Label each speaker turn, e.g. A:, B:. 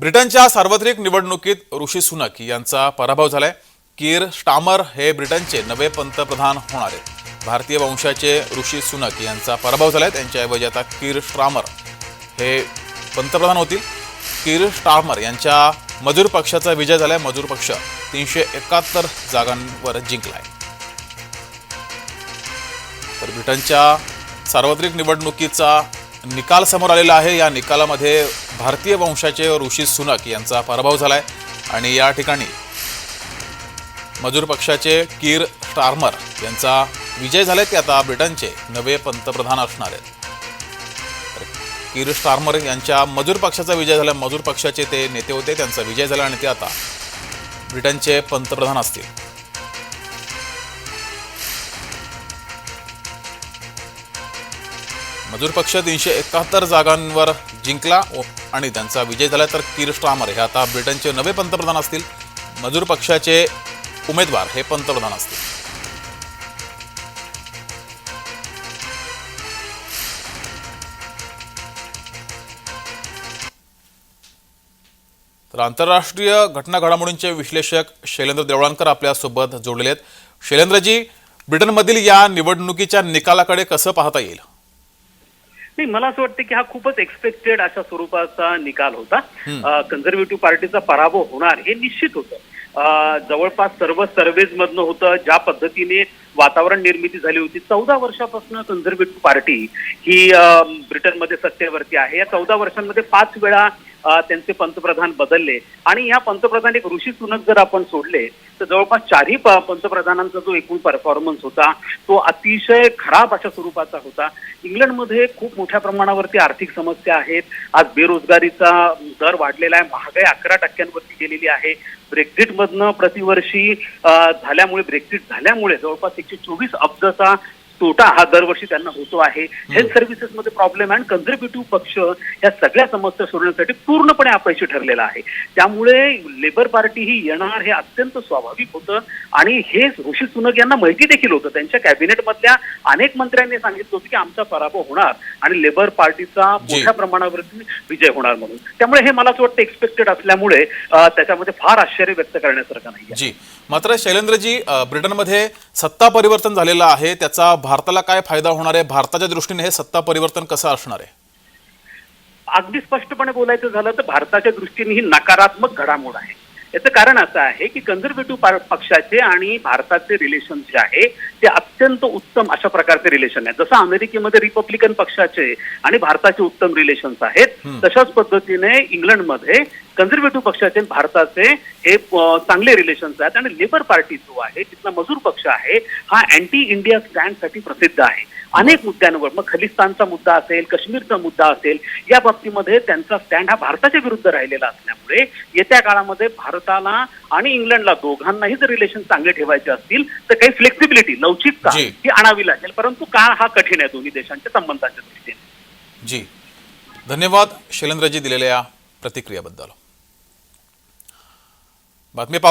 A: ब्रिटनच्या सार्वत्रिक निवडणुकीत ऋषी सुनक यांचा पराभव झालाय. कीर स्टामर हे ब्रिटनचे नवे पंतप्रधान होणार आहेत. भारतीय वंशाचे ऋषी सुनक यांचा पराभव झालाय. त्यांच्याऐवजी आता कीर स्टामर हे पंतप्रधान होतील. कीर स्टार्मर यांच्या मजूर पक्षाचा विजय झालाय. मजूर पक्ष तीनशे एकाहत्तर जागांवर जिंकलाय. तर ब्रिटनच्या सार्वत्रिक निवडणुकीचा निकाल समोर आलेला आहे. या निकालामध्ये भारतीय वंशाचे ऋषी सुनक यांचा पराभव झालाय. आणि या ठिकाणी मजूर पक्षाचे कीर स्टार्मर यांचा विजय झालाय. ते आता ब्रिटनचे नवे पंतप्रधान असणार आहेत. कीर स्टार्मर यांच्या मजूर पक्षाचा विजय झाला. मजूर पक्षाचे ते नेते होते त्यांचा विजय झाला आणि ते आता ब्रिटनचे पंतप्रधान असतील. मजूर पक्ष तीनशे एकाहत्तर जागांवर जिंकला आणि त्यांचा विजय झाला तर कीर स्टामर हे आता ब्रिटनचे नवे पंतप्रधान असतील. मजूर पक्षाचे उमेदवार हे पंतप्रधान असतील. तर आंतरराष्ट्रीय घटना घडामोडींचे विश्लेषक शैलेंद्र देवळांकर आपल्यासोबत जोडलेले आहेत. शैलेंद्रजी ब्रिटनमधील या निवडणुकीच्या निकालाकडे कसं पाहता येईल?
B: नाही मला असं वाटतं की हा खूपच एक्सपेक्टेड अशा स्वरूपाचा निकाल होता. कन्झर्वेटिव्ह पार्टीचा पराभव होणार हे निश्चित होतं. जवळपास सर्व सर्वेज मधनं होतं ज्या पद्धतीने वातावरण निर्मिती झाली होती. चौदा वर्षापासून कन्झर्वेटिव्ह पार्टी ही ब्रिटनमध्ये सत्तेवरती आहे. या चौदा वर्षांमध्ये पाच वेळा त्यांचे पंतप्रधान बदलले. आणि या पंतप्रधान एक ऋषी सुनक जर आपण सोडले तर जवळपास चारही पंतप्रधानांचा जो एकूण परफॉर्मन्स होता तो अतिशय खराब अशा स्वरूपाचा होता. इंग्लंडमध्ये खूप मोठ्या प्रमाणावरती आर्थिक समस्या आहेत. आज बेरोजगारीचा दर वाढलेला आहे. महागाई अकरा टक्क्यांवरती गेलेली आहे. ब्रेक्झिटमधनं प्रतिवर्षी झाल्यामुळे ब्रेक्झिट झाल्यामुळे जवळपास एकशे चोवीस अब्जचा तोटा हा दरवर्षी त्यांना होतो आहे. हेल्थ सर्व्हिसेस मध्ये प्रॉब्लेम आहे आणि कन्झर्वेटिव्ह पक्ष या सगळ्या समस्या सोडवण्यासाठी पूर्णपणे अपयशी ठरलेला आहे. त्यामुळे लेबर पार्टी ही येणार हे अत्यंत स्वाभाविक होतं. आणि हे ऋषी सुनक यांना माहिती देखील होतं. त्यांच्या कॅबिनेट मधल्या अनेक मंत्र्यांनी सांगितलं होतं की आमचा पराभव होणार आणि लेबर पार्टीचा. मोठ्या प्रमाणावरती विजय होणार म्हणून. त्यामुळे हे मला असं वाटतं एक्सपेक्टेड असल्यामुळे त्याच्यामध्ये फार आश्चर्य व्यक्त करण्यासारखं नाही
A: जी. मात्र शैलेंद्रजी ब्रिटनमध्ये सत्ता परिवर्तन झालेलं आहे. त्याचा भारताला काय फायदा होणार आहे? भारताच्या दृष्टीने हे सत्ता परिवर्तन कसं असणार आहे?
B: अगदी स्पष्टपणे बोलायचं झालं तर भारताच्या दृष्टीने ही नकारात्मक घडामोड आहे. याचं कारण असं आहे की कन्झर्वेटिव्ह पक्षाचे आणि भारताचे रिलेशन जे आहे ते अत्यंत उत्तम अशा प्रकारचे रिलेशन आहे जसं अमेरिकेमध्ये रिपब्लिकन पक्षाचे आणि भारताचे उत्तम रिलेशन्स आहेत तशाच पद्धतीने इंग्लंडमध्ये कन्झर्वेटिव्ह पक्षाचे भारताचे हे चांगले रिलेशन्स आहेत आणि लेबर पार्टी जो आहे तिथला मजूर पक्ष आहे हा अँटी इंडिया स्टँडसाठी प्रसिद्ध आहे. अनेक मुद्द्यांवर मग खलिस्तानचा मुद्दा असेल काश्मीरचा मुद्दा असेल या बाबतीमध्ये त्यांचा स्टँड हा भारताच्या विरुद्ध राहिलेला असल्यामुळे येत्या काळामध्ये भारताला आणि इंग्लंडला दोघांनाही जर रिलेशन चांगले ठेवायचे असतील तर काही फ्लेक्सिबिलिटी लवचिकता. ही आणावी लागेल. परंतु काळ हा कठीण आहे दोन्ही देशांच्या संबंधाच्या दृष्टीने.
A: जी. धन्यवाद शैलेंद्रजी दिलेल्या या प्रतिक्रियाबद्दल. But may